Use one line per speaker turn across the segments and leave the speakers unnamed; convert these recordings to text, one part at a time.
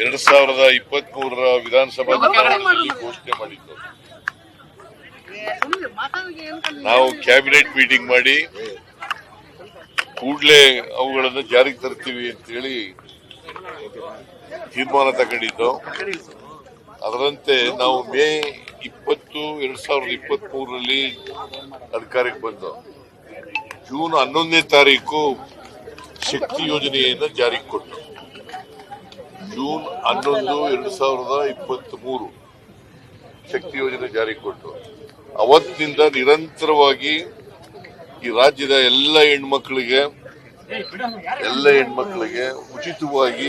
ಎರಡ್ ಸಾವಿರದ ಇಪ್ಪತ್ತ್ ಮೂರರ ವಿಧಾನಸಭಾ ಚುನಾವಣೆಯಲ್ಲಿ ಘೋಷಣೆ ಮಾಡಿದ್ದು. ನಾವು ಕ್ಯಾಬಿನೆಟ್ ಮೀಟಿಂಗ್ ಮಾಡಿ ಕೂಡಲೇ ಅವುಗಳನ್ನು ಜಾರಿಗೆ ತರ್ತೀವಿ ಅಂತೇಳಿ ತೀರ್ಮಾನ ತಗೊಂಡಿದ್ದು. ಅದರಂತೆ ನಾವು ಮೇ ಇಪ್ಪತ್ತು ಎರಡ್ ಸಾವಿರದ ಇಪ್ಪತ್ತ್ ಮೂರರಲ್ಲಿ ಅಧಿಕಾರಕ್ಕೆ ಬಂದು ಜೂನ್ ಹನ್ನೊಂದನೇ ತಾರೀಕು ಶಕ್ತಿ ಯೋಜನೆಯನ್ನು ಜಾರಿಗೆ ಕೊಟ್ಟು ಜೂನ್ ಹನ್ನೊಂದು ಎರಡು ಸಾವಿರದ ಇಪ್ಪತ್ತ್ ಮೂರು ಶಕ್ತಿ ಯೋಜನೆ ಜಾರಿ ಕೊಟ್ಟು ಅವತ್ತಿನಿಂದ ನಿರಂತರವಾಗಿ ಈ ರಾಜ್ಯದ ಎಲ್ಲ ಹೆಣ್ಮಕ್ಳಿಗೆ ಎಲ್ಲ ಹೆಣ್ಮಕ್ಳಿಗೆ ಉಚಿತವಾಗಿ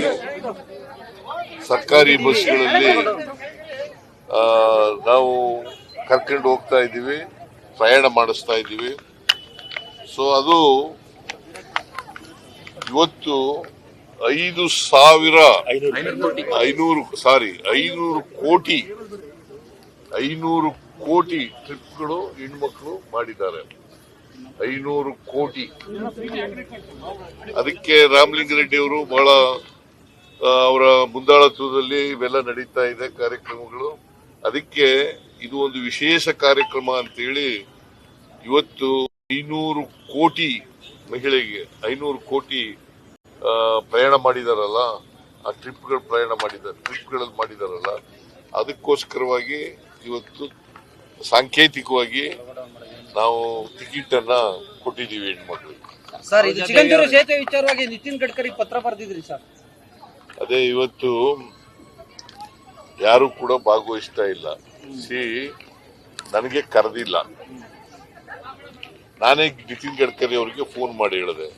ಸರ್ಕಾರಿ ಬಸ್ಗಳಲ್ಲಿ ನಾವು ಕರ್ಕೊಂಡು ಹೋಗ್ತಾ ಇದ್ದೀವಿ, ಪ್ರಯಾಣ ಮಾಡಿಸ್ತಾ ಇದ್ದೀವಿ. ಸೊ ಅದು ಇವತ್ತು ಐದು ಸಾವಿರ ಐನೂರು ಸಾರಿ ಐನೂರು ಕೋಟಿ ಐನೂರು ಕೋಟಿ ಟ್ರಿಪ್ಗಳು ಹೆಣ್ಮಕ್ಳು ಮಾಡಿದ್ದಾರೆ. ಐನೂರು ಕೋಟಿ. ಅದಕ್ಕೆ ರಾಮಲಿಂಗಾರೆಡ್ಡಿ ಅವರು ಬಹಳ ಅವರ ಮುಂದಾಳತ್ವದಲ್ಲಿ ಇವೆಲ್ಲ ನಡೀತಾ ಇದೆ ಕಾರ್ಯಕ್ರಮಗಳು. ಅದಕ್ಕೆ ಇದು ಒಂದು ವಿಶೇಷ ಕಾರ್ಯಕ್ರಮ ಅಂತೇಳಿ ಇವತ್ತು ಐನೂರು ಕೋಟಿ ಮಹಿಳೆಗೆ ಐನೂರು ಕೋಟಿ ಪ್ರಯಾಣ ಮಾಡಿದಾರಲ್ಲ ಆ ಟ್ರಿಪ್ಗಳು ಪ್ರಯಾಣ ಮಾಡಿದ್ದಾರೆ ಟ್ರಿಪ್ಗಳಲ್ಲಿ ಮಾಡಿದಾರಲ್ಲ ಅದಕ್ಕೋಸ್ಕರವಾಗಿ ಇವತ್ತು ಸಾಂಕೇತಿಕವಾಗಿ ನಾವು ಟಿಕೆಟ್ ಅನ್ನ ಕೊಟ್ಟಿದ್ದೀವಿ ಹೆಣ್ಮಕ್ಳಿಗೆ.
ಸರ್ ಇದು ಸೇತುವೆ ವಿಚಾರವಾಗಿ ನಿತಿನ್ ಗಡ್ಕರಿ ಪತ್ರ ಬರೆದಿದ್ರಿ ಸರ್.
ಅದೇ ಇವತ್ತು ಯಾರು ಕೂಡ ಭಾಗವಹಿಸ್ತಾ ಇಲ್ಲ. ಸಿ ನನಗೆ ಕರೆದಿಲ್ಲ. ನಾನೇ ನಿತಿನ್ ಗಡ್ಕರಿ ಅವರಿಗೆ ಫೋನ್ ಮಾಡಿ ಹೇಳಿದೆ.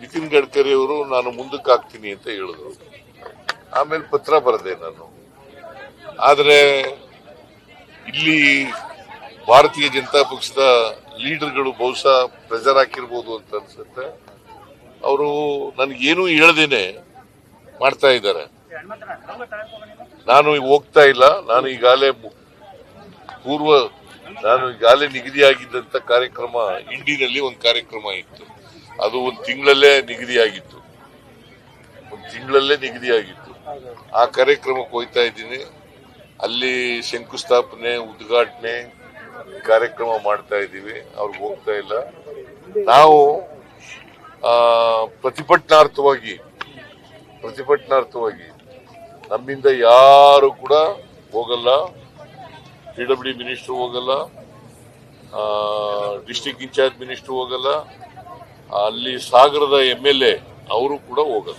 ನಿತಿನ್ ಗಡ್ಕರಿ ಅವರು, ನಾನು ಮುಂದಕ್ಕೆ ಹಾಕ್ತೀನಿ ಅಂತ ಹೇಳಿದ್ರು. ಆಮೇಲೆ ಪತ್ರ ಬರದೆ ನಾನು. ಆದರೆ ಇಲ್ಲಿ ಭಾರತೀಯ ಜನತಾ ಪಕ್ಷದ ಲೀಡರ್ಗಳು ಬಹುಶಃ ಪ್ರೆಜರ್ ಹಾಕಿರ್ಬೋದು ಅಂತ ಅನ್ಸುತ್ತೆ. ಅವರು ನನಗೇನು ಹೇಳ್ದೇನೆ ಮಾಡ್ತಾ ಇದ್ದಾರೆ. ನಾನು ಹೋಗ್ತಾ ಇಲ್ಲ. ನಾನು ಈಗಾಗಲೇ ಪೂರ್ವ, ನಾನು ಈಗಾಗಲೇ ನಿಗದಿಯಾಗಿದ್ದಂತ ಕಾರ್ಯಕ್ರಮ, ಇಂಡಿನಲ್ಲಿ ಒಂದು ಕಾರ್ಯಕ್ರಮ ಇತ್ತು. ಅದು ಒಂದು ತಿಂಗಳಲ್ಲೇ ನಿಗದಿಯಾಗಿತ್ತು. ಒಂದು ತಿಂಗಳಲ್ಲೇ ನಿಗದಿಯಾಗಿತ್ತು. ಆ ಕಾರ್ಯಕ್ರಮಕ್ಕೆ ಹೋಗ್ತಾ ಇದ್ದೀನಿ. ಅಲ್ಲಿ ಶಂಕುಸ್ಥಾಪನೆ, ಉದ್ಘಾಟನೆ ಕಾರ್ಯಕ್ರಮ ಮಾಡ್ತಾ ಇದ್ದೀವಿ. ಅವ್ರಿಗೆ ಹೋಗ್ತಾ ಇಲ್ಲ. ನಾವು ಪ್ರತಿಭಟನಾರ್ಥವಾಗಿ ಪ್ರತಿಭಟನಾರ್ಥವಾಗಿ ನಮ್ಮಿಂದ ಯಾರು ಕೂಡ ಹೋಗಲ್ಲ. ಪಿ ಡಬ್ಲ್ಯೂ ಮಿನಿಸ್ಟ್ರು ಹೋಗಲ್ಲ. ಡಿಸ್ಟಿಕ್ ಇನ್ಚಾರ್ಜ್ ಮಿನಿಸ್ಟ್ರು ಹೋಗಲ್ಲ. ಅಲ್ಲಿ ಸಾಗರದ ಎಂ ಎಲ್ ಎ ಅವರು ಕೂಡ ಹೋಗಲ್ಲ.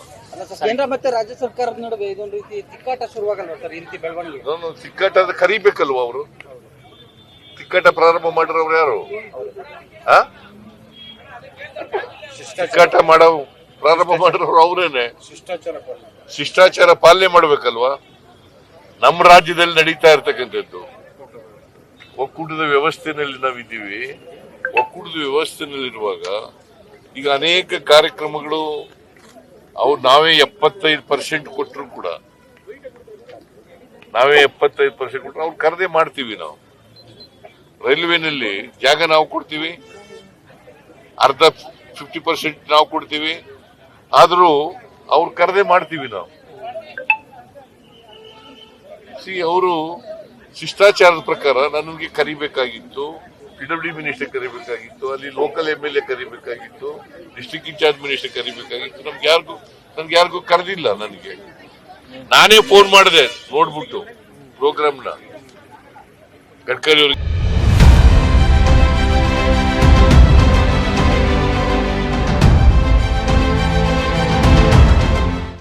ಕೇಂದ್ರ ಮತ್ತೆ ರಾಜ್ಯ ಸರ್ಕಾರದ ನಡುವೆ ಇದೊಂದು ರೀತಿ ತಿಕ್ಕಾಟ ಶುರುವಾಗಲ್ವಾ ಸರ್ ಈ ರೀತಿ ಬೆಳವಣಿಗೆ?
ನಾನು ತಿಕ್ಕಾಟ ಕರಿಬೇಕಲ್ವ ಅವರು? ತಿಕ್ಕಾಟ ಪ್ರಾರಂಭ ಮಾಡಿರೋರು ಯಾರು? ಆ? ತಿಕ್ಕಾಟ ಮಾಡೋ ಪ್ರಾರಂಭ ಮಾಡಿರೋರು ಅವರೇನೆ.
ಶಿಷ್ಟಾಚಾರ
ಶಿಷ್ಟಾಚಾರ ಪಾಲನೆ ಮಾಡ್ಬೇಕಲ್ವಾ? ನಮ್ಮ ರಾಜ್ಯದಲ್ಲಿ ನಡೀತಾ ಇರ್ತಕ್ಕಂಥದ್ದು. ಒಕ್ಕೂಟದ ವ್ಯವಸ್ಥೆನಲ್ಲಿ ನಾವಿದ್ದೀವಿ. ಒಕ್ಕೂಟದ ವ್ಯವಸ್ಥೆನಲ್ಲಿರುವಾಗ ಈಗ ಅನೇಕ ಕಾರ್ಯಕ್ರಮಗಳು ಅವ್ರು ನಾವೇ ಎಪ್ಪತ್ತೈದು ಪರ್ಸೆಂಟ್ ಕೊಟ್ಟರು ಕೂಡ. ನಾವೇ ಎಪ್ಪತ್ತೈದು ಪರ್ಸೆಂಟ್ ಕೊಟ್ಟರು ಅವ್ರು ಕರೆದೇ ಮಾಡ್ತೀವಿ ನಾವು. ರೈಲ್ವೆನಲ್ಲಿ ಜಾಗ ನಾವು ಕೊಡ್ತೀವಿ, ಅರ್ಧ ಫಿಫ್ಟಿ ಪರ್ಸೆಂಟ್ ನಾವು ಕೊಡ್ತೀವಿ, ಆದರೂ ಅವ್ರು ಕರೆದೇ ಮಾಡ್ತೀವಿ ನಾವು. ಸಿ ಅವರು ಶಿಷ್ಟಾಚಾರದ ಪ್ರಕಾರ ನನಗೆ ಕರಿಬೇಕಾಗಿತ್ತು. ಡಬ್ಲ್ಯೂ ಮಿನಿಸ್ಟರ್ ಕರಿಬೇಕಾಗಿತ್ತು, ಅಲ್ಲಿ ಲೋಕಲ್ ಎಂ ಎಲ್ ಎ ಕರಿಬೇಕಾಗಿತ್ತು ಡಿಸ್ಟ್ರಿಕ್ಟ್ ಇನ್ಚಾರ್ಜ್ ಮಿನಿಸ್ಟರ್ ಕರಿಬೇಕಾಗಿತ್ತು. ನಮ್ಗೆ ಯಾರಿಗೂ, ನನ್ಗೆ ಯಾರಿಗೂ ಕರೆದಿಲ್ಲ ನನಗೆ. ನಾನೇ ಫೋನ್ ಮಾಡಿದೆ, ನೋಡ್ಬಿಟ್ಟು ಪ್ರೋಗ್ರಾಮ್ನ ಗಡ್ಕರಿ ಅವ್ರಿಗೆ.